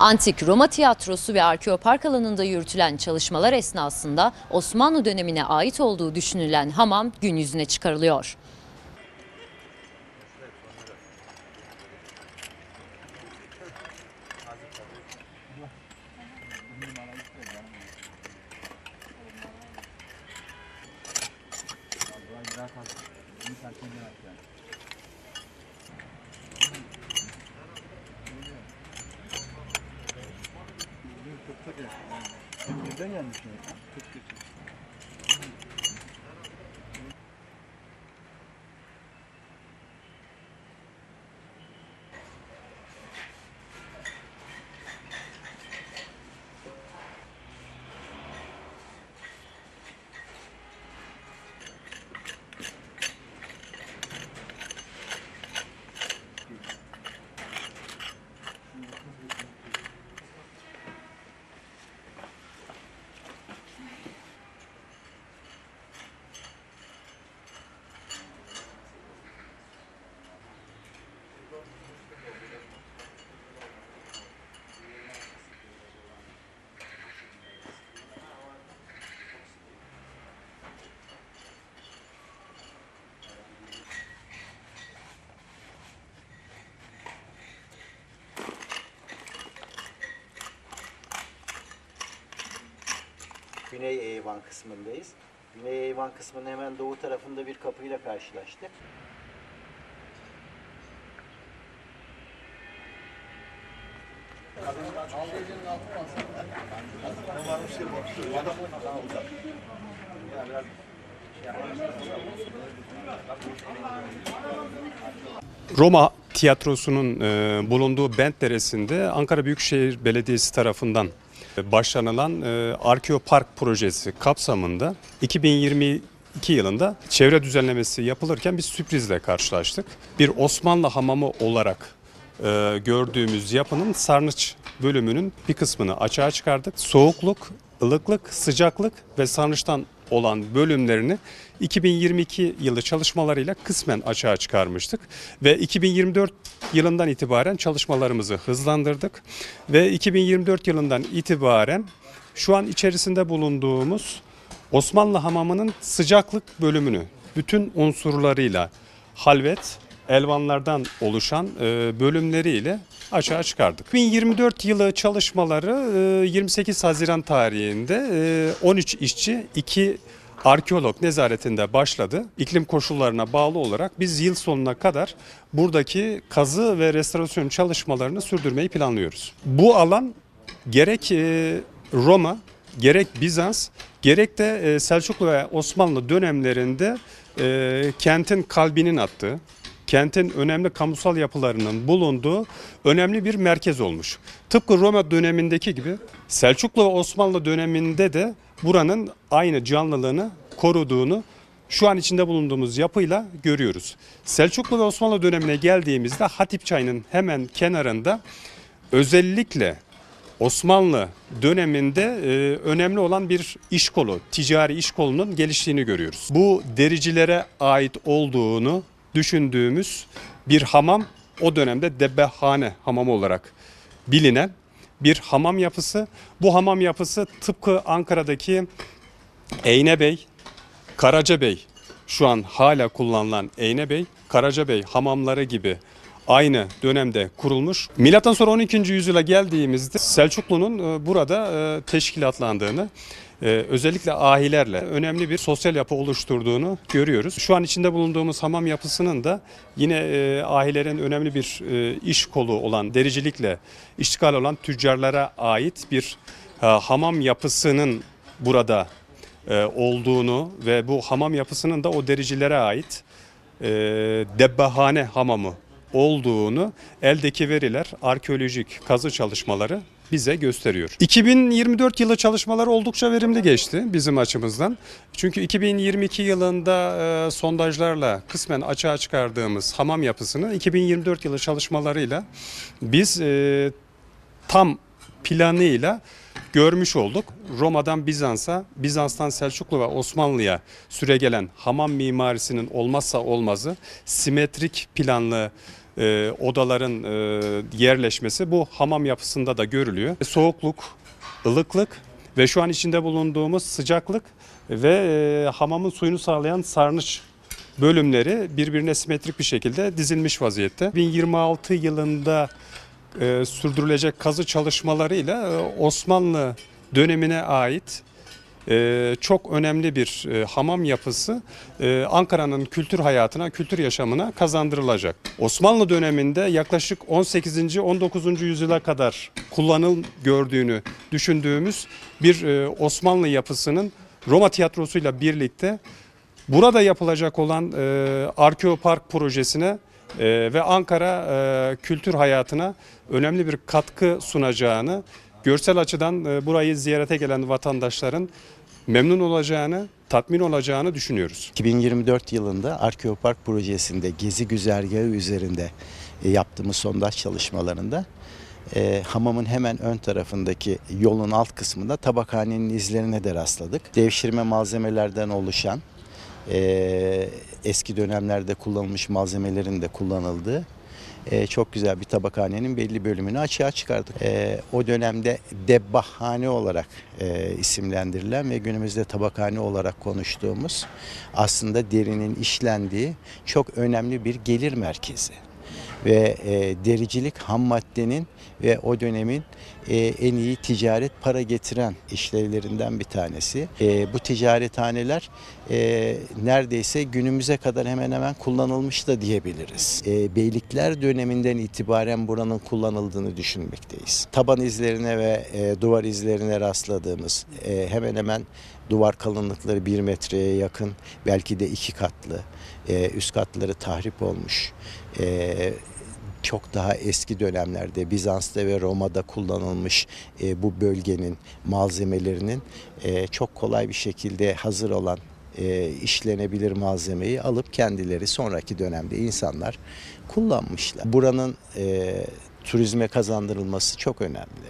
Antik Roma tiyatrosu ve arkeopark alanında yürütülen çalışmalar esnasında Osmanlı dönemine ait olduğu düşünülen hamam gün yüzüne çıkarılıyor. Nereden gelmiş mi? Çok kötü. Güney Eyvan kısmındayız. Güney Eyvan kısmının hemen doğu tarafında bir kapıyla karşılaştık. Roma tiyatrosunun e, bulunduğu Bent Deresi'nde Ankara Büyükşehir Belediyesi tarafından başlanılan e, Arkeopark projesi kapsamında 2022 yılında çevre düzenlemesi yapılırken bir sürprizle karşılaştık. Bir Osmanlı hamamı olarak e, gördüğümüz yapının sarnıç bölümünün bir kısmını açığa çıkardık. Soğukluk, ılıklık, sıcaklık ve sarnıçtan olan bölümlerini 2022 yılı çalışmalarıyla kısmen açığa çıkarmıştık. Ve 2024 yılından itibaren çalışmalarımızı hızlandırdık. Ve 2024 yılından itibaren şu an içerisinde bulunduğumuz Osmanlı hamamının sıcaklık bölümünü bütün unsurlarıyla halvet, elvanlardan oluşan e, bölümleriyle açığa çıkardık. 2024 yılı çalışmaları e, 28 Haziran tarihinde e, 13 işçi, 2 arkeolog nezaretinde başladı. İklim koşullarına bağlı olarak biz yıl sonuna kadar buradaki kazı ve restorasyon çalışmalarını sürdürmeyi planlıyoruz. Bu alan gerek e, Roma, gerek Bizans, gerek de e, Selçuklu ve Osmanlı dönemlerinde e, kentin kalbinin attığı, kentin önemli kamusal yapılarının bulunduğu önemli bir merkez olmuş. Tıpkı Roma dönemindeki gibi Selçuklu ve Osmanlı döneminde de buranın aynı canlılığını koruduğunu şu an içinde bulunduğumuz yapıyla görüyoruz. Selçuklu ve Osmanlı dönemine geldiğimizde Hatip Çayı'nın hemen kenarında özellikle Osmanlı döneminde e, önemli olan bir iş kolu, ticari iş kolunun geliştiğini görüyoruz. Bu dericilere ait olduğunu düşündüğümüz bir hamam o dönemde Debbehane hamamı olarak bilinen bir hamam yapısı. Bu hamam yapısı tıpkı Ankara'daki Eynebey, Karacabey şu an hala kullanılan Eynebey, Karacabey hamamları gibi aynı dönemde kurulmuş. Milattan sonra 12. yüzyıla geldiğimizde Selçuklu'nun e, burada e, teşkilatlandığını, özellikle ahilerle önemli bir sosyal yapı oluşturduğunu görüyoruz. Şu an içinde bulunduğumuz hamam yapısının da yine e, ahilerin önemli bir e, iş kolu olan dericilikle iştigal olan tüccarlara ait bir e, hamam yapısının burada olduğunu ve bu hamam yapısının da o dericilere ait Debbahane hamamı olduğunu eldeki veriler, arkeolojik kazı çalışmaları bize gösteriyor. 2024 yılı çalışmaları oldukça verimli geçti bizim açımızdan. Çünkü 2022 yılında e, sondajlarla kısmen açığa çıkardığımız hamam yapısını 2024 yılı çalışmalarıyla biz e, tam planıyla görmüş olduk. Roma'dan Bizans'a, Bizans'tan Selçuklu ve Osmanlı'ya süregelen hamam mimarisinin olmazsa olmazı simetrik planlı e, odaların e, yerleşmesi bu hamam yapısında da görülüyor. Soğukluk, ılıklık ve şu an içinde bulunduğumuz sıcaklık ve e, hamamın suyunu sağlayan sarnıç bölümleri birbirine simetrik bir şekilde dizilmiş vaziyette. 2026 yılında e, sürdürülecek kazı çalışmalarıyla e, Osmanlı dönemine ait e, çok önemli bir e, hamam yapısı e, Ankara'nın kültür hayatına, kültür yaşamına kazandırılacak. Osmanlı döneminde yaklaşık 18. 19. yüzyıla kadar kullanım gördüğünü düşündüğümüz bir e, Osmanlı yapısının Roma tiyatrosuyla birlikte Burada yapılacak olan Arkeopark projesine ve Ankara kültür hayatına önemli bir katkı sunacağını, görsel açıdan burayı ziyarete gelen vatandaşların memnun olacağını, tatmin olacağını düşünüyoruz. 2024 yılında Arkeopark projesinde gezi güzergahı üzerinde e, yaptığımız sondaj çalışmalarında e, hamamın hemen ön tarafındaki yolun alt kısmında tabakhanenin izlerine de rastladık. Devşirme malzemelerden oluşan e, eski dönemlerde kullanılmış malzemelerin de kullanıldığı e, çok güzel bir tabakhanenin belli bölümünü açığa çıkardık. E, o dönemde debbahhane olarak e, isimlendirilen ve günümüzde tabakhane olarak konuştuğumuz aslında derinin işlendiği çok önemli bir gelir merkezi ve e, dericilik ham maddenin ve o dönemin e, en iyi ticaret para getiren işlevlerinden bir tanesi. E, bu ticarethaneler e, neredeyse günümüze kadar hemen hemen kullanılmış da diyebiliriz. E, Beylikler döneminden itibaren buranın kullanıldığını düşünmekteyiz. Taban izlerine ve e, duvar izlerine rastladığımız e, hemen hemen duvar kalınlıkları bir metreye yakın belki de iki katlı e, üst katları tahrip olmuş. E, çok daha eski dönemlerde Bizans'ta ve Roma'da kullanılmış e, bu bölgenin malzemelerinin e, çok kolay bir şekilde hazır olan e, işlenebilir malzemeyi alıp kendileri sonraki dönemde insanlar kullanmışlar. Buranın e, turizme kazandırılması çok önemli.